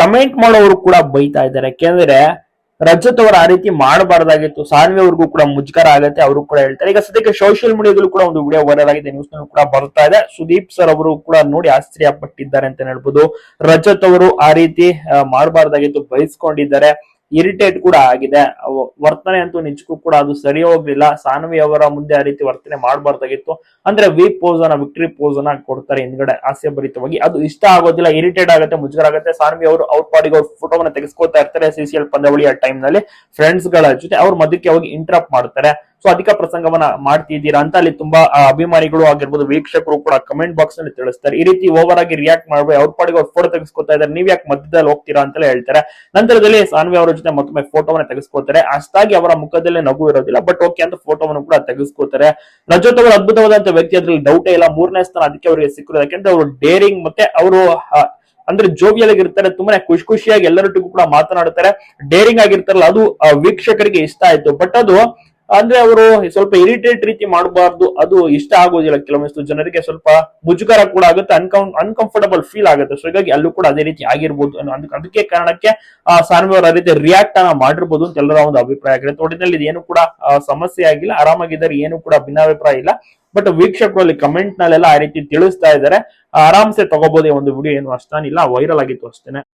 Comment ಮಾಡೋರು ಕೂಡ ಬೈತಾ ಇದ್ದಾರೆ. ಯಾಕೆಂದ್ರೆ ರಜತ್ ಅವರು ಆ ರೀತಿ ಮಾಡಬಾರ್ದಾಗಿತ್ತು. ಸಾನ್ವಿ ಅವ್ರಿಗೂ ಕೂಡ ಮುಜುಗರ ಆಗತ್ತೆ, ಅವರು ಕೂಡ ಹೇಳ್ತಾರೆ. ಈಗ ಸದ್ಯಕ್ಕೆ ಸೋಷಿಯಲ್ ಮೀಡಿಯಾದಲ್ಲೂ ಕೂಡ ಒಂದು ವಿಡಿಯೋ ವೈರಲ್ ಆಗಿದೆ ನ್ಯೂಸ್ ನಲ್ಲೂ ಕೂಡ ಬರ್ತಾ ಇದೆ. ಸುದೀಪ್ ಸರ್ ಅವರು ಕೂಡ ನೋಡಿ ಆಶ್ಚರ್ಯ ಪಟ್ಟಿದ್ದಾರೆ ಅಂತ ಹೇಳ್ಬೋದು. ರಜತ್ ಅವರು ಆ ರೀತಿ ಮಾಡಬಾರ್ದಾಗಿತ್ತು ಬಯಸ್ಕೊಂಡಿದ್ದಾರೆ ಇರಿಟೇಟ್ ಕೂಡ ಆಗಿದೆ. ವರ್ತನೆ ಅಂತೂ ನಿಜಕ್ಕೂ ಕೂಡ ಅದು ಸರಿ ಹೋಗ್ಲಿಲ್ಲ. ಸಾನ್ವಿ ಅವರ ಮುಂದೆ ಆ ರೀತಿ ವರ್ತನೆ ಮಾಡಬಾರ್ದಾಗಿತ್ತು. ಅಂದ್ರೆ ವಿ ಪೋಸ್ ಅನ್ನ ವಿಕ್ಟ್ರಿ ಪೋಸ್ ಅನ್ನ ಕೊಡ್ತಾರೆ ಹಿಂದ್ಗಡೆ ಹಾಸ್ಯ ಭರಿತವಾಗಿ ಅದು ಇಷ್ಟ ಆಗೋದಿಲ್ಲ, ಇರಿಟೇಟ್ ಆಗುತ್ತೆ, ಮುಜುಗರ ಆಗುತ್ತೆ. ಸಾನ್ವಿ ಅವರು ಅವ್ರ ಪಾಡಿಗೆ ಅವ್ರ ಫೋಟೋವನ್ನ ತೆಗೆಸ್ಕೋತಾ ಇರ್ತಾರೆ. ಸಿ ಸಿ ಎಲ್ ಪಂದ್ಯಾವಳಿಯ ಟೈಮ್ನಲ್ಲಿ. ಫ್ರೆಂಡ್ಸ್ಗಳ ಜೊತೆ ಅವ್ರ ಮಧ್ಯಕ್ಕೆ ಹೋಗಿ ಇಂಟ್ರಪ್ಟ್ ಮಾಡ್ತಾರೆ. ಸೊ ಅಧಿಕ ಪ್ರಸಂಗವನ್ನ ಮಾಡ್ತಿದ್ದೀರಾ ಅಂತ ಅಲ್ಲಿ ತುಂಬಾ ಅಭಿಮಾನಿಗಳು ಆಗಿರ್ಬೋದು ವೀಕ್ಷಕರು ಕೂಡ ಕಮೆಂಟ್ ಬಾಕ್ಸ್ನಲ್ಲಿ ತಿಳಿಸ್ತಾರೆ. ಈ ರೀತಿ ಓವರ್ ಆಗಿ ರಿಯಾಕ್ಟ್ ಮಾಡ್ಬೇಕು ಅವ್ರ ಪಾಡಿಗೆ ಅವ್ರು ಫೋಟೋ ತೆಗೆಸ್ಕೊತಾ ಇದ್ದಾರೆ. ನೀವ್ ಯಾಕೆ ಮಧ್ಯದಲ್ಲಿ ಹೋಗ್ತೀರಾ ಅಂತ ಹೇಳ್ತಾರೆ. ನಂತರದಲ್ಲಿ ಸಾನ್ವಿ ಅವರ ಜೊತೆ ಮತ್ತೊಮ್ಮೆ ಫೋಟೋವನ್ನ ತೆಗೆಸ್ಕೋತಾರೆ. ಅಷ್ಟಾಗಿ ಅವರ ಮುಖದಲ್ಲಿ ನಗು ಇರೋದಿಲ್ಲ. ಬಟ್ ಓಕೆ ಅಂತ ಫೋಟೋವನ್ನು ಕೂಡ ತೆಗೆಸ್ಕೋತಾರೆ. ರಜತ್ ಅವರು ಅದ್ಭುತವಾದಂತ ವ್ಯಕ್ತಿ ಅದ್ರಲ್ಲಿ ಡೌಟೇ ಇಲ್ಲ. ಮೂರನೇ ಸ್ಥಾನ ಅದಕ್ಕೆ ಅವರಿಗೆ ಸಿಕ್ಕಿರೋದು. ಯಾಕೆಂದ್ರೆ ಅವರು ಡೇರಿಂಗ್ ಮತ್ತೆ ಅವರು ಅಂದ್ರೆ ಜೋವಿಯಲ್ ಇರ್ತಾರೆ ತುಂಬಾನೇ ಖುಷಿ ಖುಷಿಯಾಗಿ ಎಲ್ಲರೊಟ್ಟಿಗೂ ಕೂಡ ಮಾತನಾಡ್ತಾರೆ. ಡೇರಿಂಗ್ ಆಗಿರ್ತಾರಲ್ಲ, ಅದು ವೀಕ್ಷಕರಿಗೆ ಇಷ್ಟ ಆಯ್ತು. ಬಟ್ ಅದು ಅಂದ್ರೆ ಅವರು ಸ್ವಲ್ಪ ಇರಿಟೇಟ್ ರೀತಿ ಮಾಡಬಾರ್ದು, ಅದು ಇಷ್ಟ ಆಗೋದಿಲ್ಲ. ಕೆಲವೊಂದಿಷ್ಟು ಜನರಿಗೆ ಸ್ವಲ್ಪ ಮುಜುಗರ ಕೂಡ ಆಗುತ್ತೆ ಅನ್ಕಂ ಅನ್ಕಂಫರ್ಟಬಲ್ ಫೀಲ್ ಆಗುತ್ತೆ. ಸೊ ಹೀಗಾಗಿ ಅಲ್ಲೂ ಕೂಡ ಅದೇ ರೀತಿ ಆಗಿರ್ಬೋದು ಅದಕ್ಕೆ ಕಾರಣಕ್ಕೆ, ಆ, ಸಾನ್ವಿ ಅವರ ರೀತಿ ರಿಯಾಕ್ಟ್ ಅನ್ನ ಮಾಡಿರ್ಬೋದು ಅಂತ ಎಲ್ಲರ ಒಂದು ಅಭಿಪ್ರಾಯ ಆಗಿದೆ. ಒಟ್ಟಿನಲ್ಲಿ ಇದು ಏನು ಕೂಡ ಸಮಸ್ಯೆ ಆಗಿಲ್ಲ, ಆರಾಮಾಗಿದ್ದಾರೆ, ಏನು ಕೂಡ ಭಿನ್ನಾಭಿಪ್ರಾಯ ಇಲ್ಲ. ಬಟ್ ವೀಕ್ಷಕರು ಅಲ್ಲಿ ಕಮೆಂಟ್ ನಲ್ಲೆಲ್ಲ ಆ ರೀತಿ ತಿಳಿಸ್ತಾ ಇದ್ದಾರೆ. ಆರಾಮ್ಸೆ ತಗೋಬಹುದು ಈ ಒಂದು ವಿಡಿಯೋ ಏನು ಅಷ್ಟಾನಿಲ್ಲ ವೈರಲ್ ಆಗಿತ್ತು ಅಷ್ಟೇನೆ.